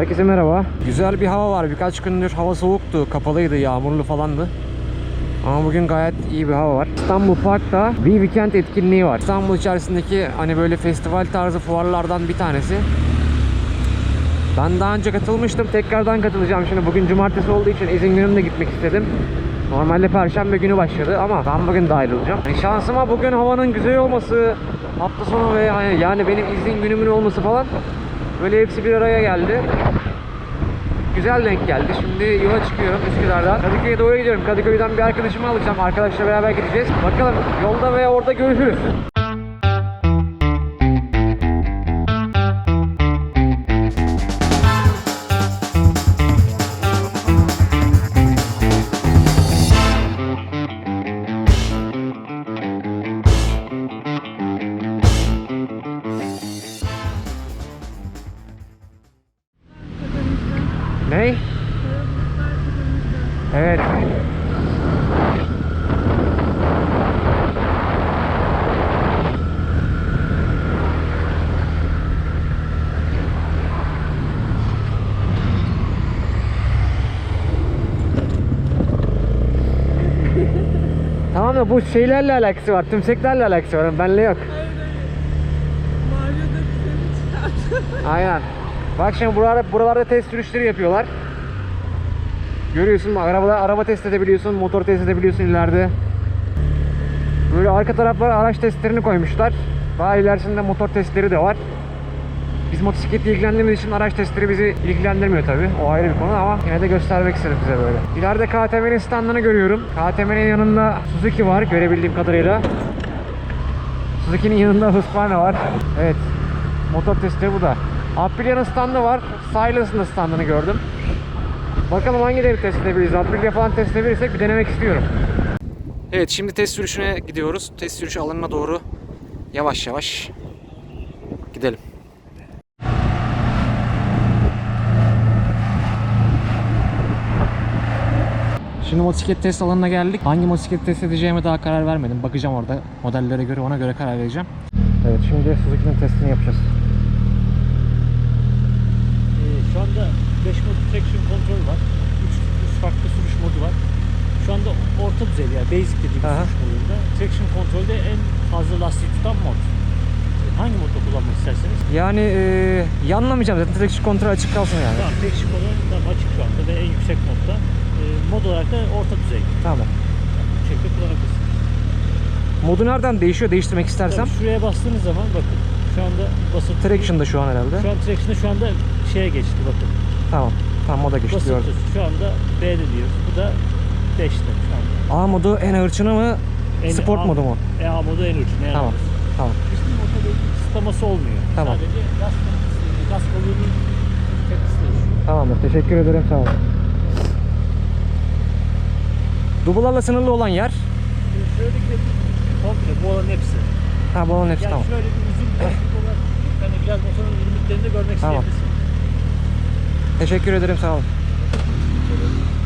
Herkese merhaba. Güzel bir hava var. Birkaç gündür hava soğuktu, kapalıydı, yağmurlu falandı. Ama bugün gayet iyi bir hava var. İstanbul Park'ta bir weekend etkinliği var. İstanbul içerisindeki hani böyle festival tarzı fuarlardan bir tanesi. Ben daha önce katılmıştım. Tekrardan katılacağım şimdi. Bugün cumartesi olduğu için izin günümde gitmek istedim. Normalde perşembe günü başladı ama ben bugün dahil olacağım. Yani şansıma bugün havanın güzel olması, hafta sonu ve hani yani benim izin günümün olması falan böyle hepsi bir araya geldi. Güzel denk geldi. Şimdi yola çıkıyorum Üsküdar'dan. Kadıköy'e doğru gidiyorum. Kadıköy'den bir arkadaşımı alacağım. Arkadaşla beraber gideceğiz. Bakalım yolda veya orada görüşürüz. Tamam da bu şeylerle alakası var. Tümseklerle alakası var. Benle yok. Aynen. Bak şimdi buralarda, buralarda test sürüşleri yapıyorlar. Görüyorsun araba araba test edebiliyorsun, motor test edebiliyorsun ileride. Böyle arka taraflara araç testlerini koymuşlar. Daha ilerisinde motor testleri de var. Biz motosikletle ilgilendiğimiz için araç testleri bizi ilgilendirmiyor tabi. O ayrı bir konu ama yine de göstermek istedim size böyle. İleride KTM'nin standını görüyorum. KTM'nin yanında Suzuki var görebildiğim kadarıyla. Suzuki'nin yanında Husqvarna var. Evet. Motor testleri bu da. Aprilia'nın standı var. Silence'ın da standını gördüm. Bakalım hangileri test edebiliriz. Aprilia falan test edebilirsek bir denemek istiyorum. Evet şimdi test sürüşüne gidiyoruz. Test sürüşü alanına doğru yavaş yavaş Şimdi motosiklet test alanına geldik. Hangi motosiklet test edeceğime daha karar vermedim. Bakacağım orada modellere göre ona göre karar vereceğim. Evet şimdi Suzuki'nin testini yapacağız. Ee, şu anda 5 mod traction kontrol var. 3 farklı sürüş modu var. Şu anda orta düzey yani basic dediğimiz Aha. sürüş modunda. Traction kontrolde en fazla lastik tutan mod. Ee, Hangi modda kullanmak isterseniz? Yani e, yanlamayacağım zaten traction kontrol açık kalsın yani. Tamam, traction modu tamam, açık şu anda ve en yüksek modda. Ee, mod olarak da orta düzey. Tamam. Bu şekilde kullanabilirsiniz. Modu nereden değişiyor? Değiştirmek istersem. Tabii şuraya bastığınız zaman bakın. Şu anda basıp Traction'da şu an herhalde. Şu an traction'da şu anda şeye geçti bakın. Tamam. Tamam moda geçti Basıp şu anda B'de diyoruz. Bu da 5'te şu anda. A modu en ağırçını mı? En- Sport A- modu mu? E, A modu en uç. Ne Tamam. Tamam. Hiçbir motorda ısıtlaması olmuyor. Tamam. Sadece gaz, gaz kolunun tepkisi değişiyor. Tamamdır. Teşekkür ederim. Sağ olun. Dublalarla sınırlı olan yer. Şöyle komple bu olan hepsi. Ha bu olan hepsi Yani tamam. şöyle bir uzun bir olarak hani biraz motorun limitlerini de görmek Tamam. isteyebilirsin. Teşekkür ederim. Sağ olun. Tamam.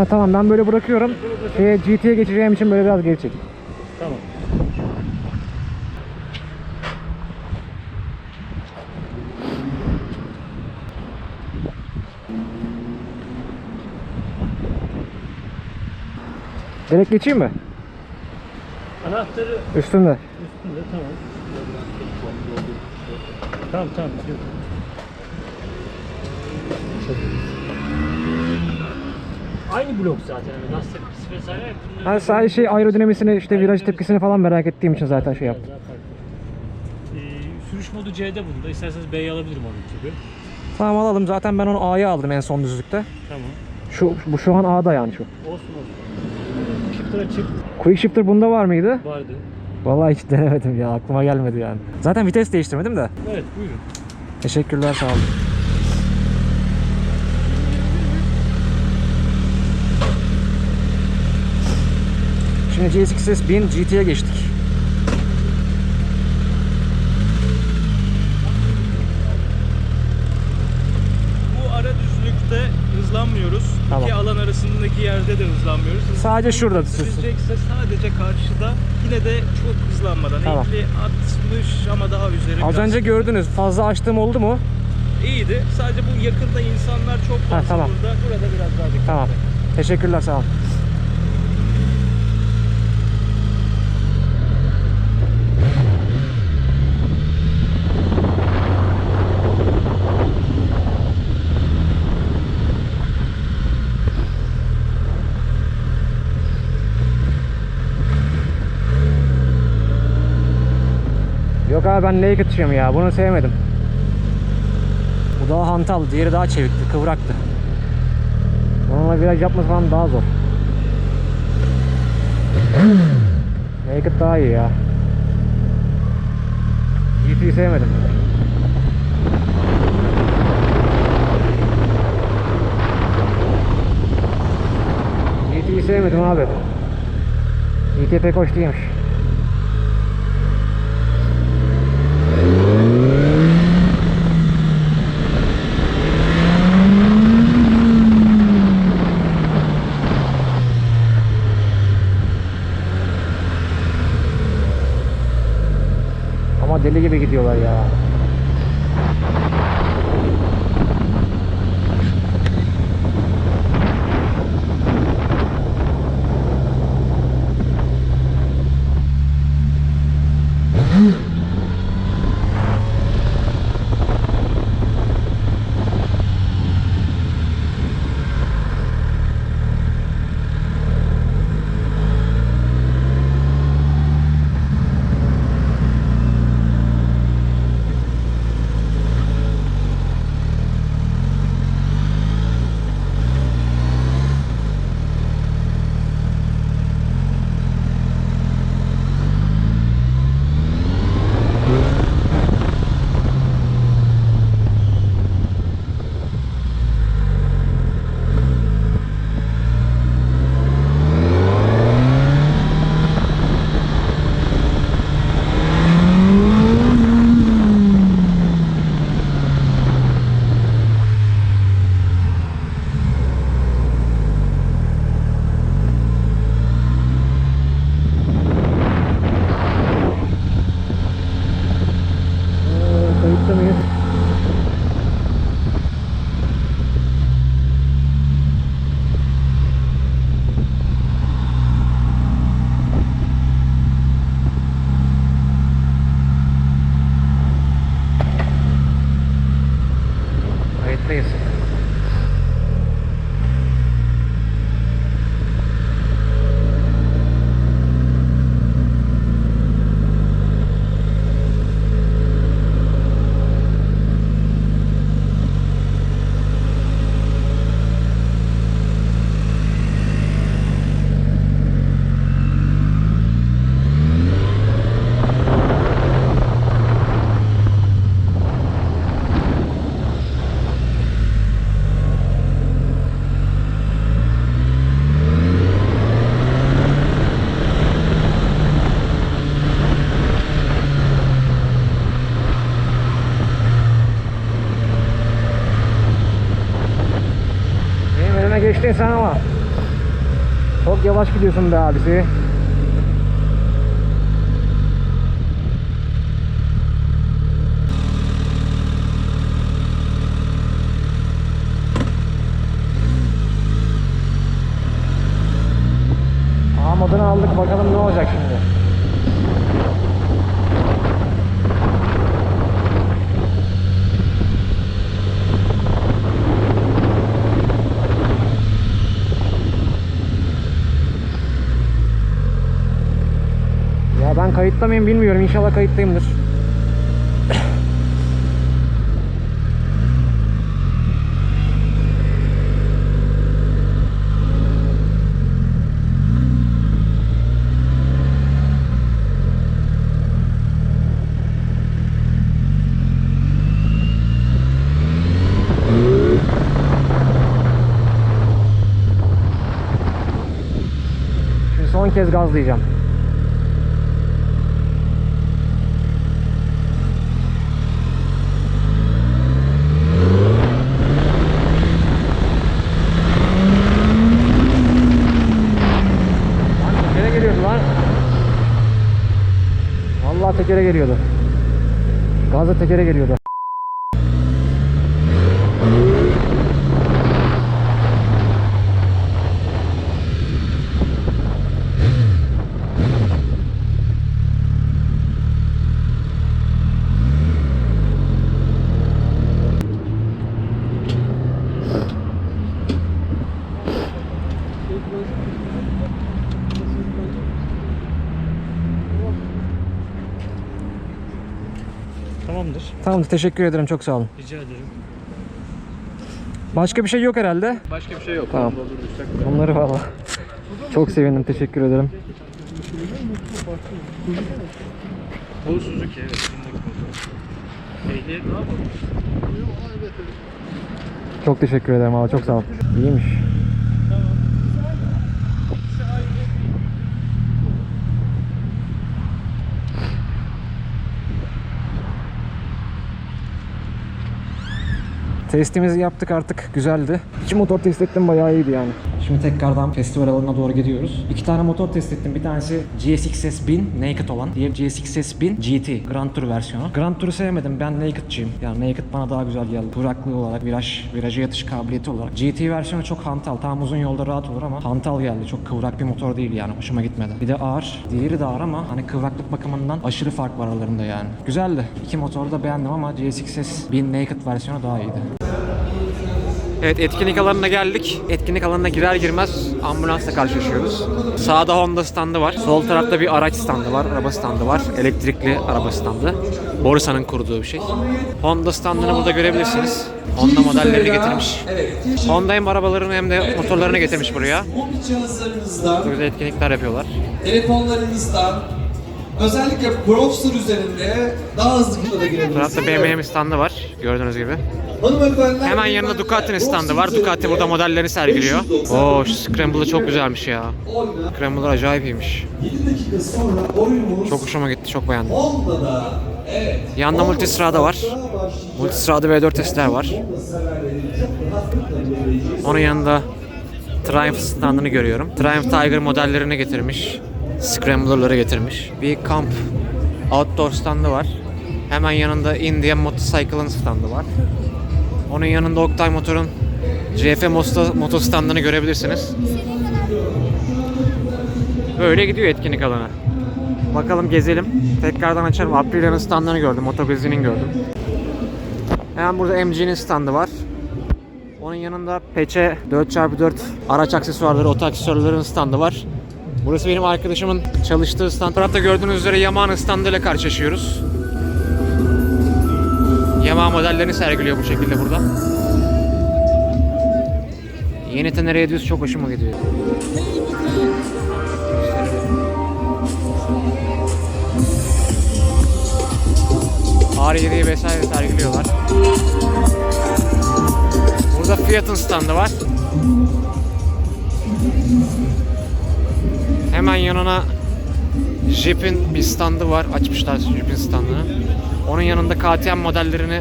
Ha, tamam ben böyle bırakıyorum. Şeye, GT'ye geçeceğim için böyle biraz geri çek. Tamam. Direkt geçeyim mi? Anahtarı Üstünde. üstünde tamam. Tamam tamam. Yok. Aynı blok zaten. Yani lastik vesaire. Ha, sadece şey aerodinamisini işte viraj tepkisini falan merak ettiğim için zaten şey yaptım. Ee, sürüş modu C'de bunda. İsterseniz B'yi alabilirim onun gibi. Tamam alalım. Zaten ben onu A'ya aldım en son düzlükte. Tamam. Şu bu şu an A'da yani şu. Olsun olsun. Shifter'a çık Quick shifter bunda var mıydı? vardı. Vallahi hiç denemedim ya. Aklıma gelmedi yani. Zaten vites değiştirmedim de. Evet buyurun. Teşekkürler sağ olun. Şimdi GSX-S 1000 GT'ye geçtik. Bu ara düzlükte hızlanmıyoruz. Tamam. İki alan arasındaki yerde de hızlanmıyoruz. Sadece şurada Sürecekse sadece karşıda yine de çok hızlanmadan. Tamam. 50, 60 ama daha üzeri Az biraz. önce gördünüz. Fazla açtığım oldu mu? iyiydi. Sadece bu yakında insanlar çok fazla tamam. burada. Burada biraz daha dikkat Tamam. Teşekkürler sağ olun. Abi ben naked'çıyım ya. Bunu sevmedim. Bu daha hantal. Diğeri daha çevikti, kıvraktı. Onunla viraj yapması falan daha zor. Naked daha iyi ya. GT'yi sevmedim. GT'yi sevmedim abi. GT pek hoş değilmiş. Ama deli gibi gidiyorlar ya. Yavaş gidiyorsun be abisi. Aha modunu aldık bakalım ne olacak şimdi. Ya ben kayıtta mıyım bilmiyorum. İnşallah kayıttayımdır. Şimdi son kez gazlayacağım. Lan tekere geliyordu lan. Vallahi tekere geliyordu. Gazla tekere geliyordu. Tamamdır. Tamam teşekkür ederim çok sağ olun. Rica ederim. Başka bir şey yok herhalde. Başka bir şey yok. Tamam. Bunları valla. Çok sevindim teşekkür ederim. Bu Suzuki evet. Ehliyet ne yapalım? Çok teşekkür ederim valla çok sağ ol. İyiymiş. Testimizi yaptık artık güzeldi. İki motor test ettim bayağı iyiydi yani. Şimdi tekrardan festival alanına doğru gidiyoruz. İki tane motor test ettim. Bir tanesi GSX-S 1000 Naked olan. Diğeri GSX-S 1000 GT Grand Tour versiyonu. Grand Tour'u sevmedim. Ben Naked'cıyım. Yani Naked bana daha güzel geldi. Duraklığı olarak, viraj, viraja yatış kabiliyeti olarak. GT versiyonu çok hantal. Tamam uzun yolda rahat olur ama hantal geldi. Çok kıvrak bir motor değil yani. Hoşuma gitmedi. Bir de ağır. Diğeri de ağır ama hani kıvraklık bakımından aşırı fark var aralarında yani. Güzeldi. İki motoru da beğendim ama GSX-S 1000 Naked versiyonu daha iyiydi. Evet etkinlik alanına geldik. Etkinlik alanına girer girmez ambulansla karşılaşıyoruz. Sağda Honda standı var. Sol tarafta bir araç standı var. Araba standı var. Elektrikli araba standı. Borsa'nın kurduğu bir şey. Honda standını burada görebilirsiniz. Honda modellerini getirmiş. Honda hem arabalarını hem de motorlarını getirmiş buraya. Burada etkinlikler yapıyorlar. telefonlarınızdan, özellikle browser üzerinde daha hızlı da Bu girebilirsiniz. tarafta BMW'nin standı var. Gördüğünüz gibi. Hanımefendiler, Hemen yanında Ducati'nin standı var. Ducati burada modellerini sergiliyor. Oo şu Scramble'ı çok güzelmiş ya. Oyna. Scramble'lar acayip iyiymiş. 7 dakika sonra oyunumuz Çok hoşuma gitti, çok beğendim. Honda'da, evet. Yanında multistrada var. Multistrada V4 testler var. Onun yanında Triumph standını görüyorum. Triumph Tiger modellerini getirmiş. Scrambler'ları getirmiş. Bir kamp outdoor standı var. Hemen yanında Indian Motorcycle'ın standı var. Onun yanında Oktay Motor'un CF Moto, Moto standını görebilirsiniz. Böyle gidiyor etkinlik alanı. Bakalım gezelim. Tekrardan açarım. Aprilia'nın standını gördüm. Motogezi'nin gördüm. Hemen burada MG'nin standı var. Onun yanında Peçe 4x4 araç aksesuarları, oto aksesuarların standı var. Burası benim arkadaşımın çalıştığı stand. Tarafta gördüğünüz üzere Yamaha'nın standıyla karşılaşıyoruz. Yamaha modellerini sergiliyor bu şekilde burada. Yeni Tenere 700 çok hoşuma gidiyor. R7'yi vesaire sergiliyorlar. Burada Fiat'ın standı var. Hemen yanına Jeep'in bir standı var. Açmışlar Jeep'in standını. Onun yanında KTM modellerini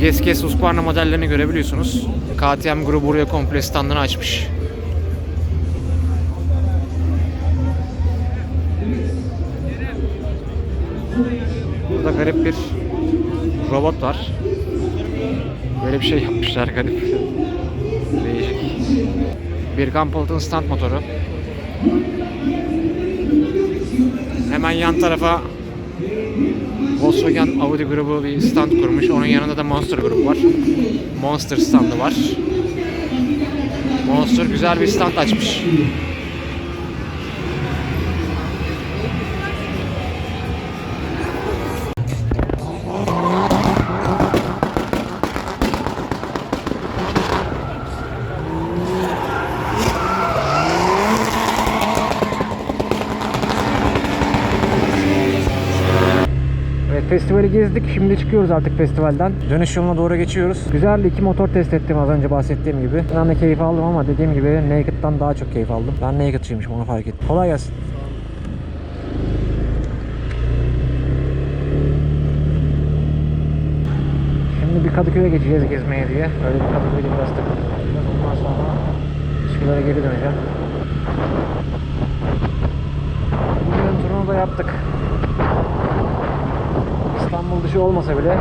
GSK Husqvarna modellerini görebiliyorsunuz. KTM grubu buraya komple standını açmış. Burada garip bir robot var. Böyle bir şey yapmışlar garip. Değişik. Bir Gumpleton stand motoru. Hemen yan tarafa Volkswagen Audi grubu bir stand kurmuş. Onun yanında da Monster grubu var. Monster standı var. Monster güzel bir stand açmış. Festivali gezdik. Şimdi çıkıyoruz artık festivalden. Dönüş yoluna doğru geçiyoruz. Güzel iki motor test ettim az önce bahsettiğim gibi. Ben de keyif aldım ama dediğim gibi Naked'dan daha çok keyif aldım. Ben Naked'çıymışım onu fark ettim. Kolay gelsin. Şimdi bir Kadıköy'e geçeceğiz gezmeye diye. Öyle bir Kadıköy'de biraz takılacağız. Ondan sonra Üsküdar'a geri döneceğim. Bugün turunu da yaptık. İstanbul dışı olmasa bile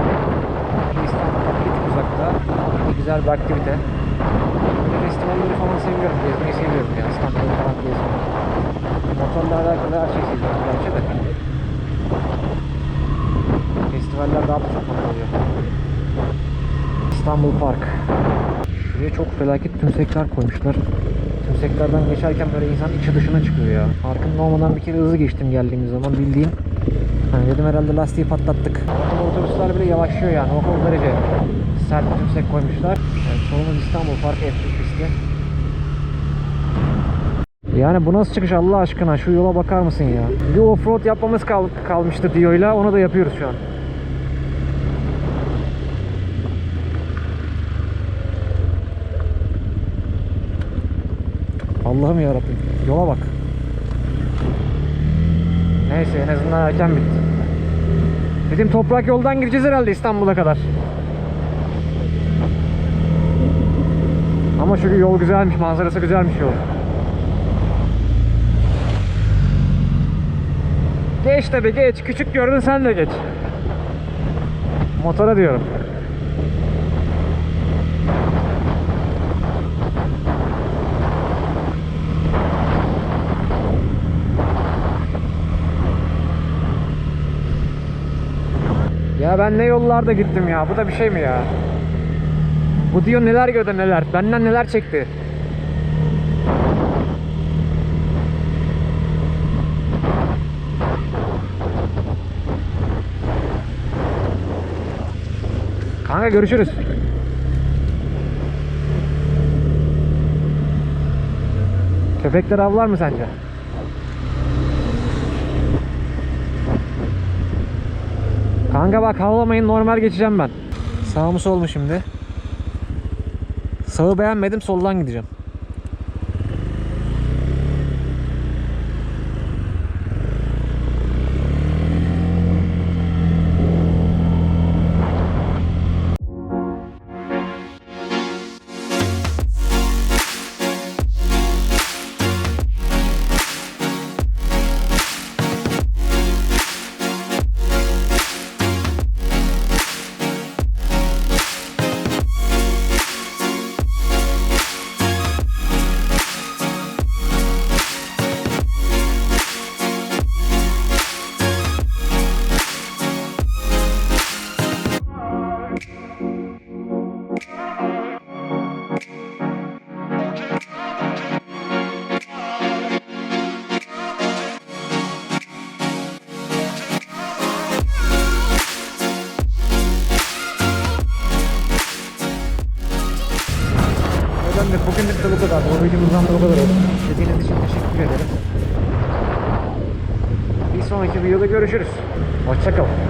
İstanbul'dan tık uzakta güzel bir aktivite. Festivalleri falan seviyorum, gezmeyi seviyorum ya. İstanbul'u falan gezmeyi. Motorla alakalı her şeyi seviyorum gerçi de. Festivaller daha da çok mutlu oluyor. İstanbul Park. Şuraya çok felaket tümsekler koymuşlar. Tümseklerden geçerken böyle insan içi dışına çıkıyor ya. Farkında olmadan bir kere hızlı geçtim geldiğimiz zaman bildiğin Hani dedim herhalde lastiği patlattık. Otobüsler bile yavaşlıyor yani. O kadar derece sert tümsek koymuşlar. Evet, solumuz İstanbul Park F1 pisti. Yani bu nasıl çıkış Allah aşkına? Şu yola bakar mısın ya? Bir offroad yapmamız kal kalmıştı Dio'yla. Onu da yapıyoruz şu an. Allah'ım yarabbim. Yola bak. Neyse en azından erken bitti. Dedim toprak yoldan gireceğiz herhalde İstanbul'a kadar. Ama şu yol güzelmiş, manzarası güzelmiş yol. Geç tabi geç. Küçük gördün sen de geç. Motora diyorum. Ya ben ne yollarda gittim ya. Bu da bir şey mi ya? Bu diyor neler gördü neler. Benden neler çekti. Kanka görüşürüz. Köpekler avlar mı sence? Kanka bak havlamayın normal geçeceğim ben. Sağ mı sol mu şimdi? Sağı beğenmedim soldan gideceğim.